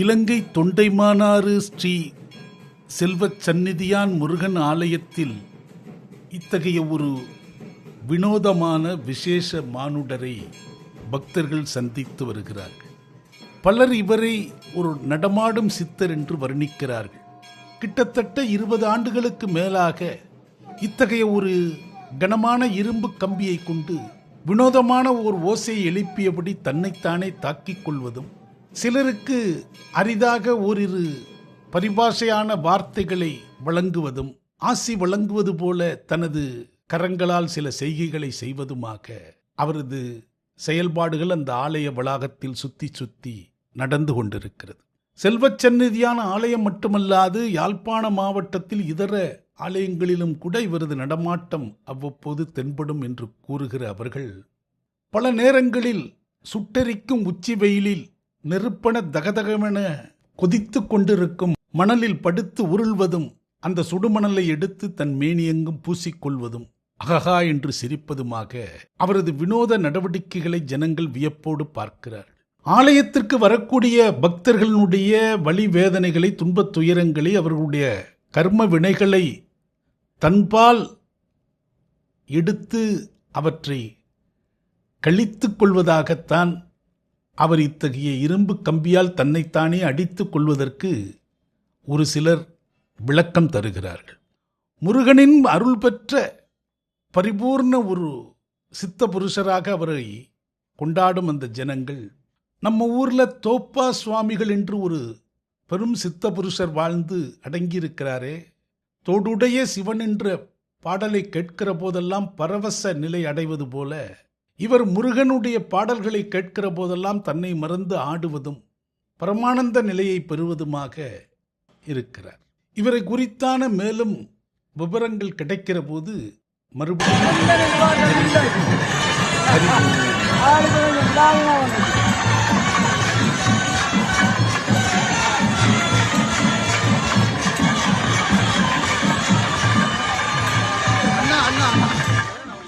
இலங்கை தொண்டைமானாறு ஸ்ரீ செல்வச் சந்நிதியான் முருகன் ஆலயத்தில் இத்தகைய ஒரு வினோதமான விசேஷ மானுடரை பக்தர்கள் சந்தித்து வருகிறார்கள். பலர் இவரை ஒரு நடமாடும் சித்தர் என்று வர்ணிக்கிறார்கள். கிட்டத்தட்ட இருபது ஆண்டுகளுக்கு மேலாக இத்தகைய ஒரு கனமான இரும்பு கம்பியை கொண்டு வினோதமான ஒரு ஓசையை எழுப்பியபடி தன்னைத்தானே தாக்கிக் கொள்வதும் சிலருக்கு அரிதாக ஓரிரு பரிபாஷையான வார்த்தைகளை வழங்குவதும் ஆசி வழங்குவது போல தனது கரங்களால் சில செய்கைகளை செய்வதுமாக அவரது செயல்பாடுகள் அந்த ஆலய வளாகத்தில் சுத்தி சுத்தி நடந்து கொண்டிருக்கிறது. செல்வச் சந்நிதியான ஆலயம் மட்டுமல்லாது யாழ்ப்பாண மாவட்டத்தில் இதர ஆலயங்களிலும் கூட இவரது நடமாட்டம் அவ்வப்போது தென்படும் என்று கூறுகிற அவர்கள் பல நேரங்களில் சுட்டெரிக்கும் உச்சி வெயிலில் நெருப்பன தகதகமென கொதித்து கொண்டிருக்கும் மணலில் படுத்து உருள்வதும் அந்த சுடுமணலை எடுத்து தன் மேனியெங்கும் பூசிக்கொள்வதும் அகஹா என்று சிரிப்பதுமாக அவரது வினோத நடவடிக்கைகளை ஜனங்கள் வியப்போடு பார்க்கிறார்கள் ஆலயத்திற்கு வரக்கூடிய பக்தர்களுடைய வழி வேதனைகளை துன்பத் துயரங்களை அவர்களுடைய கர்ம வினைகளை தன்பால் எடுத்து அவற்றை கழித்துக் கொள்வதாகத்தான் அவர் இத்தகைய இரும்பு கம்பியால் தன்னைத்தானே அடித்துக் கொள்வதற்கு ஒரு சிலர் விளக்கம் தருகிறார்கள். முருகனின் அருள் பெற்ற பரிபூர்ண ஒரு சித்த புருஷராக அவரை கொண்டாடும் அந்த ஜனங்கள் நம்ம ஊரில் தோப்பா சுவாமிகள் என்று ஒரு பெரும் சித்த புருஷர் வாழ்ந்து அடங்கியிருக்கிறாரே. தோடுடைய சிவன் என்ற பாடலை கேட்கிற போதெல்லாம் பரவச நிலை அடைவது போல இவர் முருகனுடைய பாடல்களை கேட்கிற போதெல்லாம் தன்னை மறந்து ஆடுவதும் பரமானந்த நிலையை பெறுவதுமாக இருக்கிறார். இவரை குறித்தான மேலும் விவரங்கள் கிடைக்கிற போது மறுபடியும்